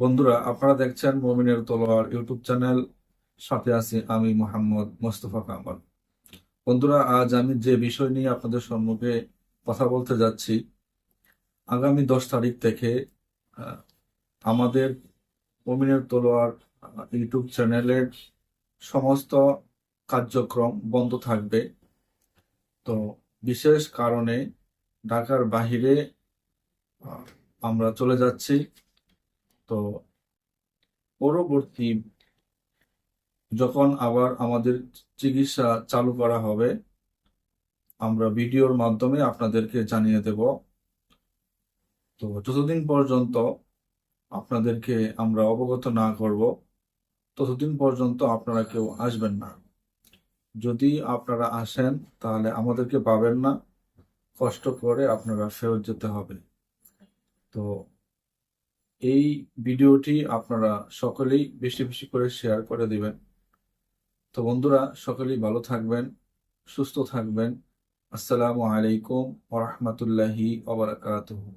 বন্ধুরা, আপনারা দেখছেন মুমিনের তলোয়ার ইউটিউব চ্যানেল। সাথে আছি আমি মোহাম্মদ মোস্তফা কামাল। বন্ধুরা, আজ আমি যে বিষয় নিয়ে আপনাদের সম্মুখে কথা বলতে যাচ্ছি, আগামী দশ তারিখ থেকে আমাদের মুমিনের তলোয়ার ইউটিউব চ্যানেলের সমস্ত কার্যক্রম বন্ধ থাকবে। তো বিশেষ কারণে ঢাকার বাহিরে আমরা চলে যাচ্ছি। তো পরবর্তী যখন আবার আমাদের চিকিৎসা চালু করা হবে, আমরা ভিডিওর মাধ্যমে আপনাদেরকে জানিয়ে দেব। তো যতদিন পর্যন্ত আপনাদেরকে আমরা অবগত না করব, ততদিন পর্যন্ত আপনারা কেউ আসবেন না। যদি আপনারা আসেন, তাহলে আমাদেরকে পাবেন না। কষ্ট করে আপনারা ফেরত যেতে হবে। তো এই ভিডিওটি আপনারা সকলেই বেশি বেশি করে শেয়ার করে দিবেন। তো বন্ধুরা, সকলেই ভালো থাকবেন, সুস্থ থাকবেন। আসসালামু আলাইকুম ওরহমতুল্লাহি রাহমাতুল্লাহি ওয়া বারাকাতুহু।